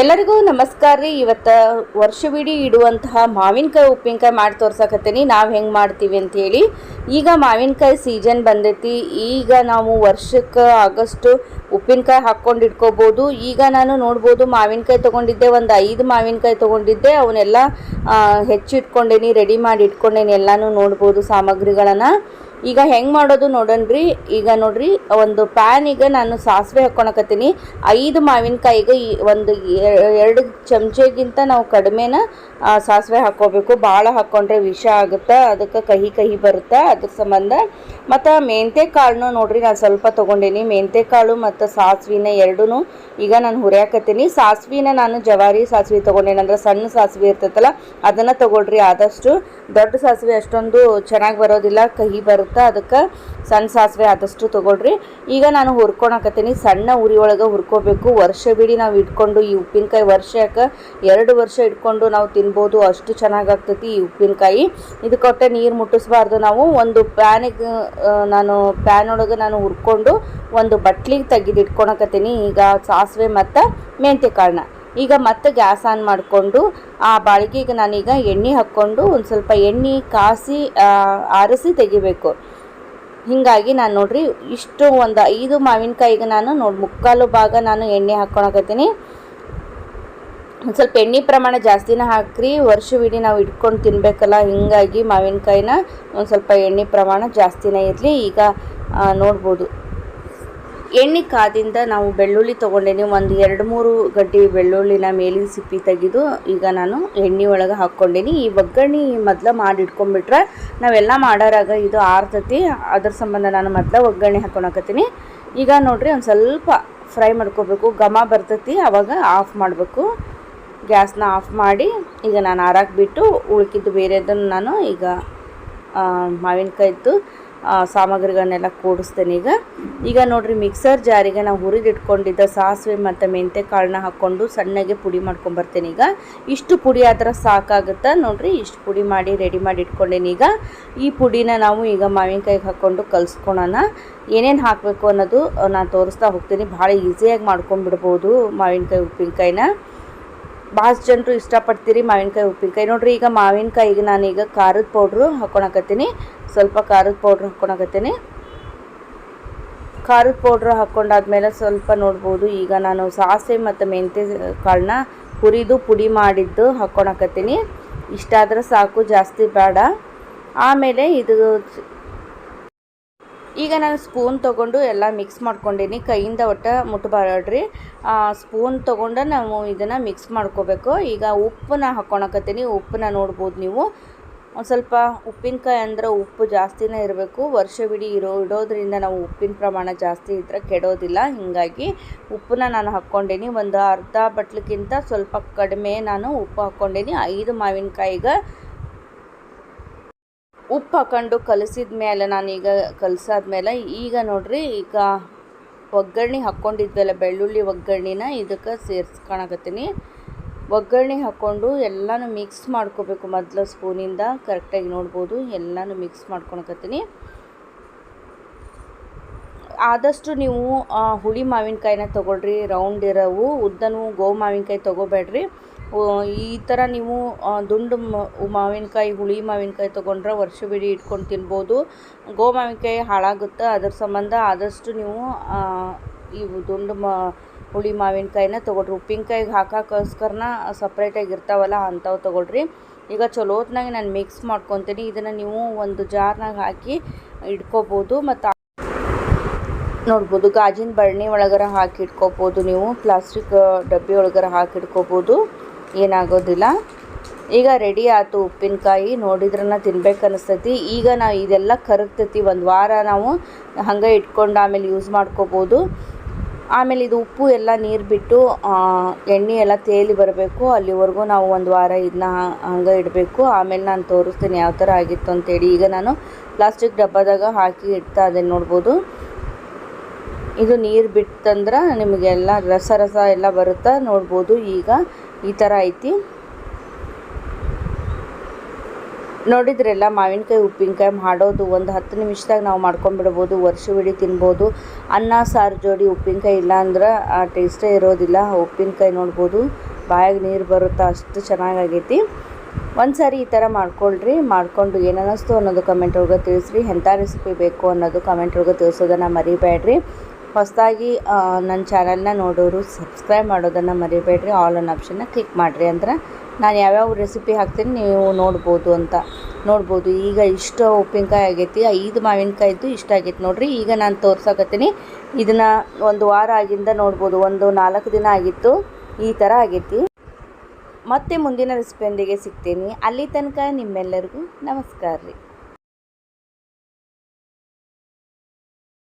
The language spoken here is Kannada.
ಎಲ್ಲರಿಗೂ ನಮಸ್ಕಾರ ರೀ. ಇವತ್ತು ವರ್ಷವಿಡೀ ಇಡುವಂತಹ ಮಾವಿನಕಾಯಿ ಉಪ್ಪಿನಕಾಯಿ ಮಾಡಿ ತೋರ್ಸಕತ್ತೀನಿ. ನಾವು ಹೆಂಗೆ ಮಾಡ್ತೀವಿ ಅಂತೇಳಿ ಈಗ ಮಾವಿನಕಾಯಿ ಸೀಸನ್ ಬಂದೈತಿ. ಈಗ ನಾವು ವರ್ಷಕ್ಕೆ ಆಗಸ್ಟ್ ಉಪ್ಪಿನಕಾಯಿ ಹಾಕ್ಕೊಂಡು ಇಟ್ಕೋಬೋದು. ಈಗ ನಾನು ನೋಡ್ಬೋದು ಮಾವಿನಕಾಯಿ ತೊಗೊಂಡಿದ್ದೆ, ಒಂದು ಐದು ಮಾವಿನಕಾಯಿ ತೊಗೊಂಡಿದ್ದೆ. ಅವನ್ನೆಲ್ಲ ಹೆಚ್ಚಿಟ್ಕೊಂಡೇನಿ ರೆಡಿ ಮಾಡಿ ಇಟ್ಕೊಂಡೇನಿ. ಎಲ್ಲನೂ ನೋಡ್ಬೋದು ಸಾಮಗ್ರಿಗಳನ್ನು. ಈಗ ಹೆಂಗೆ ಮಾಡೋದು ನೋಡೋಣ್ರಿ ಈಗ ನೋಡ್ರಿ, ಒಂದು ಪ್ಯಾನಿಗೆ ನಾನು ಸಾಸಿವೆ ಹಾಕ್ಕೊಳಕತ್ತೀನಿ ಐದು ಮಾವಿನಕಾಯಿಗೆ ಒಂದು ಎರಡು ಚಮಚೆಗಿಂತ ನಾವು ಕಡಿಮೆನ ಸಾಸಿವೆ ಹಾಕ್ಕೋಬೇಕು ಭಾಳ ಹಾಕ್ಕೊಂಡ್ರೆ ವಿಷ ಆಗುತ್ತೆ, ಅದಕ್ಕೆ ಕಹಿ ಕಹಿ ಬರುತ್ತೆ, ಅದ್ರ ಸಂಬಂಧ. ಮತ್ತು ಮೆಂತೆ ಕಾಳನ್ನು ನೋಡ್ರಿ, ನಾನು ಸ್ವಲ್ಪ ತೊಗೊಂಡೀನಿ. ಮೆಂತೆ ಕಾಳು ಮತ್ತು ಸಾಸಿವೆನ ಎರಡೂ ಈಗ ನಾನು ಹುರಿಯಾಕತ್ತೀನಿ ಸಾಸಿವೆನ ನಾನು ಜವಾರಿ ಸಾಸಿವೆ ತೊಗೊಂಡೇನಿ ಅಂದ್ರೆ ಸಣ್ಣ ಸಾಸಿವೆ ಇರ್ತೈತಲ್ಲ, ಅದನ್ನು ತೊಗೊಳ್ರಿ. ಆದಷ್ಟು ದೊಡ್ಡ ಸಾಸಿವೆ ಅಷ್ಟೊಂದು ಚೆನ್ನಾಗಿ ಬರೋದಿಲ್ಲ, ಕಹಿ ಬರುತ್ತೆ. ಅದಕ್ಕೆ ಸಣ್ಣ ಸಾಸಿವೆ ಆದಷ್ಟು ತೊಗೊಳ್ರಿ. ಈಗ ನಾನು ಹುರ್ಕೊಳಕತ್ತೀನಿ ಸಣ್ಣ ಉರಿ ಒಳಗೆ ಹುರ್ಕೋಬೇಕು ಬಿಡಿ ನಾವು ಇಟ್ಕೊಂಡು ಈ ಉಪ್ಪಿನಕಾಯಿ ವರ್ಷಕ್ಕೆ ಎರಡು ವರ್ಷ ಇಟ್ಕೊಂಡು ನಾವು ತಿನ್ಬೋದು. ಅಷ್ಟು ಚೆನ್ನಾಗಾಗ್ತೈತಿ ಈ ಉಪ್ಪಿನಕಾಯಿ. ಇದು ಒಟ್ಟೆ ನೀರು ಮುಟ್ಟಿಸ್ಬಾರ್ದು ನಾವು. ಒಂದು ಪ್ಯಾನಿಗೆ ನಾನು ಪ್ಯಾನ್ ಒಳಗೆ ನಾನು ಹುರ್ಕೊಂಡು ಒಂದು ಬಟ್ಲಿಗೆ ತೆಗೆದು ಇಟ್ಕೊಳಕತ್ತೀನಿ ಈಗ ಸಾಸಿವೆ ಮತ್ತು ಮೆಂತ್ಯ ಕಾಳನ್ನ. ಈಗ ಮತ್ತೆ ಗ್ಯಾಸ್ ಆನ್ ಮಾಡಿಕೊಂಡು ಆ ಬಾಳಿಗೆಗೆ ನಾನೀಗ ಎಣ್ಣೆ ಹಾಕ್ಕೊಂಡು ಒಂದು ಸ್ವಲ್ಪ ಎಣ್ಣೆ ಕಾಸಿ ಆರಿಸಿ ತೆಗಿಬೇಕು. ಹೀಗಾಗಿ ನಾನು ನೋಡ್ರಿ ಇಷ್ಟು ಒಂದು ಐದು ಮಾವಿನಕಾಯಿಗೆ ನಾನು ನೋಡಿ ಮುಕ್ಕಾಲು ಭಾಗ ನಾನು ಎಣ್ಣೆ ಹಾಕ್ಕೊಳಕತ್ತೀನಿ. ಒಂದು ಸ್ವಲ್ಪ ಎಣ್ಣೆ ಪ್ರಮಾಣ ಜಾಸ್ತಿನೇ ಹಾಕ್ರಿ ವರ್ಷವಿಡೀ ನಾವು ಇಟ್ಕೊಂಡು ತಿನ್ನಬೇಕಲ್ಲ ಹಿಂಗಾಗಿ ಮಾವಿನಕಾಯಿನ ಒಂದು ಸ್ವಲ್ಪ ಎಣ್ಣೆ ಪ್ರಮಾಣ ಜಾಸ್ತಿನೇ ಇರಲಿ, ಈಗ ನೋಡ್ಬೋದು. ಎಣ್ಣೆ ಕಾದಿಂದ ನಾವು ಬೆಳ್ಳುಳ್ಳಿ ತೊಗೊಂಡೇನಿ ಒಂದು ಎರಡು ಮೂರು ಗಡ್ಡಿ ಬೆಳ್ಳುಳ್ಳಿನ ಮೇಲಿನ ಸಿಪ್ಪಿ ತೆಗೆದು ಈಗ ನಾನು ಎಣ್ಣೆ ಒಳಗೆ ಹಾಕ್ಕೊಂಡೇನಿ. ಈ ಒಗ್ಗರಣೆ ಮೊದಲ ಮಾಡಿಟ್ಕೊಂಡ್ಬಿಟ್ರೆ ನಾವೆಲ್ಲ ಮಾಡೋರಾಗ ಇದು ಆರ್ತತಿ. ಅದ್ರ ಸಂಬಂಧ ನಾನು ಮೊದಲ ಒಗ್ಗರಣೆ ಹಾಕ್ಕೊಳಕತ್ತೀನಿ ಈಗ ನೋಡ್ರಿ ಒಂದು ಸ್ವಲ್ಪ ಫ್ರೈ ಮಾಡ್ಕೋಬೇಕು. ಘಮ ಬರ್ತೈತಿ. ಆವಾಗ ಆಫ್ ಮಾಡಬೇಕು. ಗ್ಯಾಸ್ನ ಆಫ್ ಮಾಡಿ ಈಗ ನಾನು ಆರಾಕ್ಬಿಟ್ಟು ಉಳ್ಕಿದ್ದು ಬೇರೆದನ್ನು ನಾನು ಈಗ ಮಾವಿನಕಾಯಿದ್ದು ಸಾಮಗ್ರಿಗಳನ್ನೆಲ್ಲ ಕೂಡಿಸ್ತೇನೆ ಈಗ. ಈಗ ನೋಡಿರಿ ಮಿಕ್ಸರ್ ಜಾರಿಗೆ ನಾವು ಹುರಿದಿಟ್ಕೊಂಡಿದ್ದ ಸಾಸಿವೆ ಮತ್ತು ಮೆಂತೆ ಕಾಳನ್ನ ಹಾಕ್ಕೊಂಡು ಸಣ್ಣಗೆ ಪುಡಿ ಮಾಡ್ಕೊಂಬರ್ತೇನೆ ಈಗ. ಇಷ್ಟು ಪುಡಿ ಆದ್ರೆ ಸಾಕಾಗುತ್ತೆ ನೋಡಿರಿ, ಇಷ್ಟು ಪುಡಿ ಮಾಡಿ ರೆಡಿ ಮಾಡಿ ಇಟ್ಕೊಂಡೇನಿ ಈಗ. ಈ ಪುಡಿನ ನಾವು ಈಗ ಮಾವಿನಕಾಯಿಗೆ ಹಾಕ್ಕೊಂಡು ಕಲಿಸ್ಕೊಳೋಣ. ಏನೇನು ಹಾಕಬೇಕು ಅನ್ನೋದು ನಾನು ತೋರಿಸ್ತಾ ಹೋಗ್ತೀನಿ. ಭಾಳ ಈಸಿಯಾಗಿ ಮಾಡ್ಕೊಂಡ್ಬಿಡ್ಬೋದು ಮಾವಿನಕಾಯಿ, ಉಪ್ಪಿನಕಾಯಿನ. ಭಾಳ ಜನರು ಇಷ್ಟಪಡ್ತೀರಿ ಮಾವಿನಕಾಯಿ ಉಪ್ಪಿನಕಾಯಿ ನೋಡ್ರಿ, ಈಗ ಮಾವಿನಕಾಯಿಗೆ ನಾನೀಗ ಖಾರದ ಪೌಡ್ರು ಹಾಕ್ಕೊಳಕತ್ತೀನಿ ಸ್ವಲ್ಪ ಖಾರದ ಪೌಡ್ರ್ ಹಾಕ್ಕೊಳಕತ್ತೀನಿ ಖಾರದ ಪೌಡ್ರ್ ಹಾಕ್ಕೊಂಡಾದ್ಮೇಲೆ ಸ್ವಲ್ಪ ನೋಡ್ಬೋದು. ಈಗ ನಾನು ಸಾಸಿವೆ ಮತ್ತು ಮೆಂತ್ಯ ಕಾಳನ್ನ ಹುರಿದು ಪುಡಿ ಮಾಡಿದ್ದು ಹಾಕ್ಕೊಳಕತ್ತೀನಿ ಇಷ್ಟಾದ್ರೆ ಸಾಕು, ಜಾಸ್ತಿ ಬೇಡ. ಆಮೇಲೆ ಇದು ಈಗ ನಾನು ಸ್ಪೂನ್ ತೊಗೊಂಡು ಎಲ್ಲ ಮಿಕ್ಸ್ ಮಾಡ್ಕೊಂಡೀನಿ. ಕೈಯಿಂದ ಒಟ್ಟು ಮುಟ್ಬಾರ್ಡ್ರಿ ಸ್ಪೂನ್ ತೊಗೊಂಡು ನಾವು ಇದನ್ನು ಮಿಕ್ಸ್ ಮಾಡ್ಕೋಬೇಕು. ಈಗ ಉಪ್ಪನ್ನ ಹಾಕ್ಕೊಳಕತ್ತೀನಿ ಉಪ್ಪನ್ನ ನೋಡ್ಬೋದು ನೀವು. ಒಂದು ಸ್ವಲ್ಪ ಉಪ್ಪಿನಕಾಯಿ ಅಂದ್ರೆ ಉಪ್ಪು ಜಾಸ್ತಿನೇ ಇರಬೇಕು. ವರ್ಷವಿಡೀ ಇರೋ, ಇಡೋದ್ರಿಂದ ನಾವು ಉಪ್ಪಿನ ಪ್ರಮಾಣ ಜಾಸ್ತಿ ಇದ್ದರೆ ಕೆಡೋದಿಲ್ಲ. ಹೀಗಾಗಿ ಉಪ್ಪನ್ನ ನಾನು ಹಾಕ್ಕೊಂಡೇನಿ ಒಂದು ಅರ್ಧ ಬಟ್ಲಕ್ಕಿಂತ ಸ್ವಲ್ಪ ಕಡಿಮೆ ನಾನು ಉಪ್ಪು ಹಾಕ್ಕೊಂಡೇನಿ ಐದು ಮಾವಿನಕಾಯಿಗೆ ಉಪ್ಪು ಹಾಕೊಂಡು ಕಲಸಿದ ಮೇಲೆ ನಾನೀಗ ಕಲಸಾದ್ಮೇಲೆ ಈಗ ನೋಡ್ರಿ ಈಗ ಒಗ್ಗರಣೆ ಹಾಕ್ಕೊಂಡಿದ್ವಲ್ಲ, ಬೆಳ್ಳುಳ್ಳಿ ಒಗ್ಗರಣೆನ ಇದಕ್ಕೆ ಸೇರಿಸ್ಕೊಳಕತ್ತೀನಿ ಒಗ್ಗರಣೆ ಹಾಕ್ಕೊಂಡು ಎಲ್ಲನೂ ಮಿಕ್ಸ್ ಮಾಡ್ಕೋಬೇಕು, ಮೊದಲು ಸ್ಪೂನಿಂದ ಕರೆಕ್ಟಾಗಿ ನೋಡ್ಬೋದು, ಎಲ್ಲನೂ ಮಿಕ್ಸ್ ಮಾಡ್ಕೊಳಕತ್ತೀನಿ ಆದಷ್ಟು ನೀವು ಹುಳಿ ಮಾವಿನಕಾಯಿನ ತೊಗೊಳ್ರಿ ರೌಂಡ್ ಇರೋವು, ಉದ್ದನೂ ಗೋ ಮಾವಿನಕಾಯಿ ತೊಗೋಬೇಡ್ರಿ. ಈ ಥರ ನೀವು ದುಂಡು ಮಾವಿನಕಾಯಿ, ಹುಳಿ ಮಾವಿನಕಾಯಿ ತೊಗೊಂಡ್ರೆ ವರ್ಷವಿಡೀ ಇಟ್ಕೊಂಡು ತಿನ್ಬೋದು. ಗೋ ಮಾವಿನಕಾಯಿ ಹಾಳಾಗುತ್ತೆ. ಅದ್ರ ಸಂಬಂಧ ಆದಷ್ಟು ನೀವು ಈ ದುಂಡು ಮಾ, ಹುಳಿ ಮಾವಿನಕಾಯಿನ ತೊಗೊಳ್ರಿ. ಉಪ್ಪಿನಕಾಯಿಗೆ ಹಾಕೋಕ್ಕೋಸ್ಕರನ ಸಪ್ರೇಟಾಗಿ ಇರ್ತಾವಲ್ಲ ಅಂಥವು ತೊಗೊಳ್ರಿ. ಈಗ ಚಲೋ ಹೊತ್ನಾಗ ನಾನು ಮಿಕ್ಸ್ ಮಾಡ್ಕೊತೀನಿ. ಇದನ್ನು ನೀವು ಒಂದು ಜಾರ್ನಾಗ ಹಾಕಿ ಇಟ್ಕೋಬೋದು ಮತ್ತು ನೋಡ್ಬೋದು, ಗಾಜಿನ ಬರಣಿ ಒಳಗರ ಹಾಕಿ ಇಟ್ಕೋಬೋದು ನೀವು, ಪ್ಲಾಸ್ಟಿಕ್ ಡಬ್ಬಿ ಒಳಗರ ಹಾಕಿ ಇಟ್ಕೋಬೋದು. ಏನಾಗೋದಿಲ್ಲ. ಈಗ ರೆಡಿ ಆಯಿತು ಉಪ್ಪಿನಕಾಯಿ ನೋಡಿದ್ರನ್ನ ತಿನ್ಬೇಕು ಅನಿಸ್ತೈತಿ. ಈಗ ನಾವು ಇದೆಲ್ಲ ಕರಗ್ತೈತಿ. ಒಂದು ವಾರ ನಾವು ಹಂಗೆ ಇಟ್ಕೊಂಡು ಆಮೇಲೆ ಯೂಸ್ ಮಾಡ್ಕೋಬೋದು. ಆಮೇಲೆ ಇದು ಉಪ್ಪು ಎಲ್ಲ ನೀರು ಬಿಟ್ಟು ಎಣ್ಣೆ ಎಲ್ಲ ತೇಲಿ ಬರಬೇಕು. ಅಲ್ಲಿವರೆಗೂ ನಾವು ಒಂದು ವಾರ ಇದನ್ನ ಹಂಗೆ ಇಡಬೇಕು. ಆಮೇಲೆ ನಾನು ತೋರಿಸ್ತೀನಿ ಯಾವ ಥರ ಆಗಿತ್ತು ಅಂತೇಳಿ. ಈಗ ನಾನು ಪ್ಲಾಸ್ಟಿಕ್ ಡಬ್ಬದಾಗ ಹಾಕಿ ಇಡ್ತಾ ಅದನ್ನು ನೋಡ್ಬೋದು. ಇದು ನೀರು ಬಿಟ್ಟಂದ್ರೆ ನಿಮಗೆಲ್ಲ ರಸ ರಸ ಎಲ್ಲ ಬರುತ್ತಾ ನೋಡ್ಬೋದು. ಈಗ ಈ ಥರ ಐತಿ. ನೋಡಿದ್ರೆಲ್ಲ ಮಾವಿನಕಾಯಿ, ಉಪ್ಪಿನಕಾಯಿ ಮಾಡೋದು ಒಂದು ಹತ್ತು ನಿಮಿಷದಾಗ ನಾವು ಮಾಡ್ಕೊಂಡ್ಬಿಡ್ಬೋದು ವರ್ಷವಿಡೀ ತಿನ್ಬೋದು. ಅನ್ನ, ಸಾರು ಜೋಡಿ ಉಪ್ಪಿನಕಾಯಿ ಇಲ್ಲ ಅಂದ್ರೆ ಆ ಟೇಸ್ಟೇ ಇರೋದಿಲ್ಲ. ಉಪ್ಪಿನಕಾಯಿ ನೋಡ್ಬೋದು, ಬಾಯಾಗ ನೀರು ಬರುತ್ತಾ ಅಷ್ಟು ಚೆನ್ನಾಗಾಗೈತಿ. ಒಂದು ಸಾರಿ ಈ ಥರ ಮಾಡ್ಕೊಳ್ರಿ, ಮಾಡಿಕೊಂಡು ಏನನ್ನಿಸ್ತು ಅನ್ನೋದು ಕಮೆಂಟ್ ಒಳಗೆ ತಿಳಿಸ್ರಿ. ಎಂಥ ರೆಸಿಪಿ ಬೇಕು ಅನ್ನೋದು ಕಮೆಂಟ್ ಒಳಗೆ ತಿಳಿಸೋದನ್ನು ಮರಿಬೇಡ್ರಿ. ಹೊಸದಾಗಿ ನನ್ನ ಚಾನಲ್ನ ನೋಡೋರು ಸಬ್ಸ್ಕ್ರೈಬ್ ಮಾಡೋದನ್ನು ಮರಿಬೇಡ್ರಿ. ಆಲ್ ಅನ್ ಆಪ್ಷನ್ನ ಕ್ಲಿಕ್ ಮಾಡಿರಿ ಅಂದ್ರೆ ನಾನು ಯಾವ್ಯಾವ ರೆಸಿಪಿ ಹಾಕ್ತೀನಿ ನೀವು ನೋಡ್ಬೋದು ಅಂತ. ನೋಡ್ಬೋದು. ಈಗ ಇಷ್ಟು ಉಪ್ಪಿನಕಾಯಿ ಆಗೈತಿ, ಐದು ಮಾವಿನಕಾಯಿದ್ದು ಇಷ್ಟ ಆಗೈತಿ ನೋಡಿರಿ. ಈಗ ನಾನು ತೋರ್ಸಕತ್ತೀನಿ. ಇದನ್ನು ಒಂದು ವಾರ ಆಗಿಂದ ನೋಡ್ಬೋದು. ಒಂದು ನಾಲ್ಕು ದಿನ ಆಗಿತ್ತು, ಈ ಥರ ಆಗೈತಿ. ಮತ್ತೆ ಮುಂದಿನ ರೆಸಿಪಿಯೊಂದಿಗೆ ಸಿಗ್ತೀನಿ. ಅಲ್ಲಿ ತನಕ ನಿಮ್ಮೆಲ್ಲರಿಗೂ ನಮಸ್ಕಾರ ರೀ.